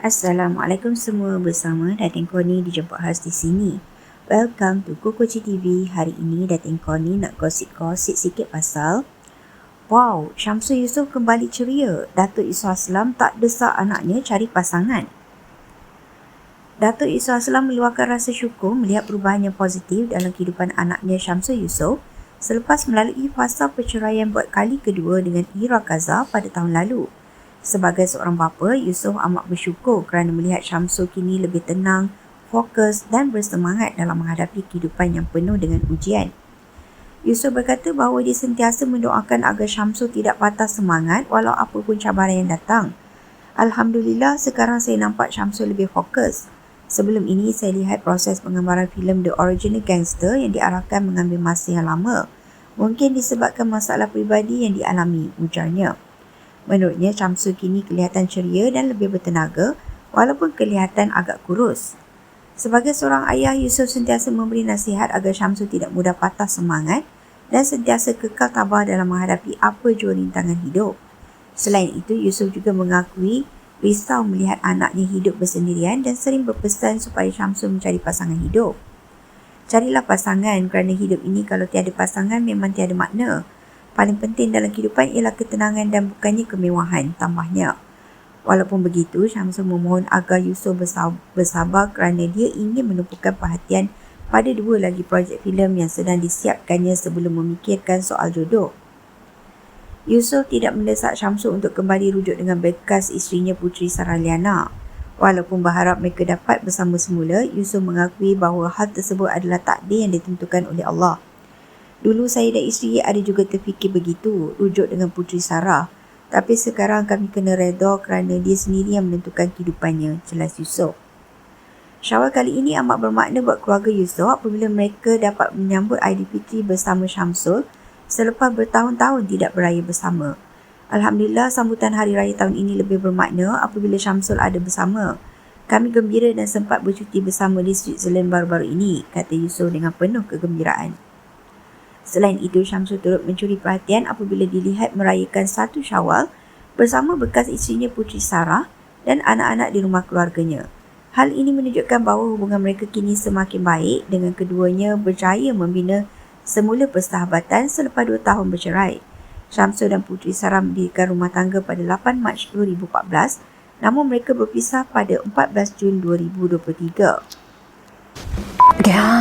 Assalamualaikum semua bersama Datin Koni dijemput khas di sini. Welcome to Kokoci TV. Hari ini Datin Koni nak gosip-gosip sikit pasal Wow, Syamsul Yusof kembali ceria. Datuk Isu Aslam tak desak anaknya cari pasangan. Datuk Isu Aslam meluahkan rasa syukur melihat perubahan yang positif dalam kehidupan anaknya Syamsul Yusof selepas melalui fasa perceraian buat kali kedua dengan Ira Kaza pada tahun lalu. Sebagai seorang bapa, Yusof amat bersyukur kerana melihat Syamsul kini lebih tenang, fokus dan bersemangat dalam menghadapi kehidupan yang penuh dengan ujian. Yusof berkata bahawa dia sentiasa mendoakan agar Syamsul tidak patah semangat walau apapun cabaran yang datang. Alhamdulillah sekarang saya nampak Syamsul lebih fokus. Sebelum ini saya lihat proses penggambaran filem The Original Gangster yang diarahkan mengambil masa yang lama. Mungkin disebabkan masalah peribadi yang dialami, ujarnya. Menurutnya, Syamsul kini kelihatan ceria dan lebih bertenaga walaupun kelihatan agak kurus. Sebagai seorang ayah, Yusuf sentiasa memberi nasihat agar Syamsul tidak mudah patah semangat dan sentiasa kekal tabah dalam menghadapi apa jua rintangan hidup. Selain itu, Yusuf juga mengakui risau melihat anaknya hidup bersendirian dan sering berpesan supaya Syamsul mencari pasangan hidup. Carilah pasangan kerana hidup ini kalau tiada pasangan memang tiada makna paling penting dalam kehidupan ialah ketenangan dan bukannya kemewahan, tambahnya. Walaupun begitu, Syamsul memohon agar Yusof bersabar kerana dia ingin menumpukan perhatian pada dua lagi projek filem yang sedang disiapkannya sebelum memikirkan soal jodoh. Yusof tidak mendesak Syamsul untuk kembali rujuk dengan bekas isterinya Putri Saraliana. Walaupun berharap mereka dapat bersama semula, Yusof mengakui bahawa hal tersebut adalah takdir yang ditentukan oleh Allah. Dulu saya dan isteri ada juga terfikir begitu, rujuk dengan Putri Sarah. Tapi sekarang kami kena redha kerana dia sendiri yang menentukan kehidupannya, jelas Yusof. Syawal kali ini amat bermakna buat keluarga Yusof apabila mereka dapat menyambut Aidilfitri bersama Syamsul selepas bertahun-tahun tidak beraya bersama. Alhamdulillah sambutan hari raya tahun ini lebih bermakna apabila Syamsul ada bersama. Kami gembira dan sempat bercuti bersama di Switzerland baru-baru ini, kata Yusof dengan penuh kegembiraan. Selain itu, Syamsul turut mencuri perhatian apabila dilihat merayakan satu syawal bersama bekas isterinya Putri Sarah dan anak-anak di rumah keluarganya. Hal ini menunjukkan bahawa hubungan mereka kini semakin baik dengan keduanya berjaya membina semula persahabatan selepas dua tahun bercerai. Syamsul dan Putri Sarah mendirikan rumah tangga pada 8 Mac 2014 namun mereka berpisah pada 14 Jun 2023.